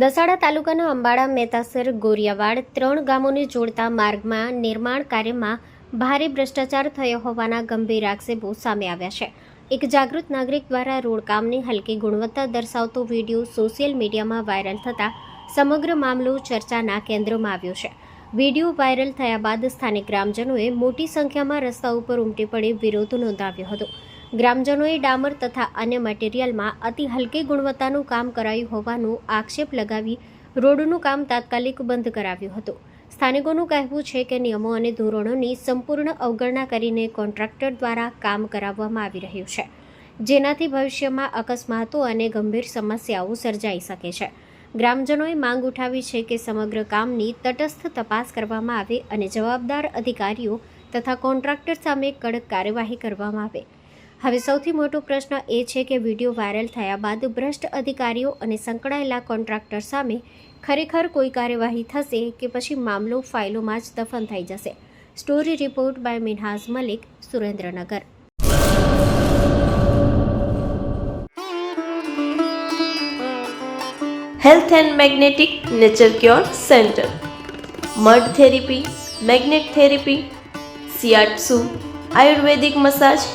દસાડા તાલુકાના અંબાડા, મહેતાસર, ગોરિયાવાડ ત્રણ ગામોને જોડતા માર્ગમાં નિર્માણ કાર્યમાં ભારે ભ્રષ્ટાચાર થયો હોવાના ગંભીર આક્ષેપો સામે આવ્યા છે. એક જાગૃત નાગરિક દ્વારા રોડ કામની હલકી ગુણવત્તા દર્શાવતો વીડિયો સોશિયલ મીડિયામાં વાયરલ થતાં સમગ્ર મામલો ચર્ચાના કેન્દ્રમાં આવ્યો છે. વીડિયો વાયરલ થયા બાદ સ્થાનિક ગ્રામજનોએ મોટી સંખ્યામાં રસ્તા ઉપર ઉમટી પડી વિરોધ નોંધાવ્યો હતો. ગ્રામજનોએ ડામર તથા અન્ય મટીરીયલમાં અતિ હલકી ગુણવત્તાનું કામ કરાયું હોવાનું આક્ષેપ લગાવી રોડનું કામ તાત્કાલિક બંધ કરાવ્યું હતું. સ્થાનિકોનું કહેવું છે કે નિયમો અને ધોરણોની સંપૂર્ણ અવગણના કરીને કોન્ટ્રાક્ટર દ્વારા કામ કરાવવામાં આવી રહ્યું છે, જેનાથી ભવિષ્યમાં અકસ્માતો અને ગંભીર સમસ્યાઓ સર્જાઈ શકે છે. ગ્રામજનોએ માંગ ઉઠાવી છે કે સમગ્ર કામની તટસ્થ તપાસ કરવામાં આવે અને જવાબદાર અધિકારીઓ તથા કોન્ટ્રાક્ટર સામે કડક કાર્યવાહી કરવામાં આવે. હવે સૌથી મોટો પ્રશ્ન એ છે કે વીડિયો વાયરલ થયા બાદ ભ્રષ્ટ અધિકારીઓ અને સંકળાયેલા કોન્ટ્રાક્ટર સામે ખરેખર કોઈ કાર્યવાહી થશે કે પછી મામલો ફાઇલોમાં જ દફન થઈ જશે? Story report by Minhaz Malik, Surendranagar. Health and magnetic nature cure centre mud therapy magnet therapy shiatsu ayurvedic massage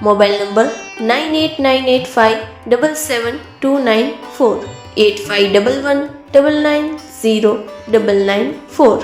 Mobile number nine eight nine eight five double seven two nine four eight five double one double nine zero double nine four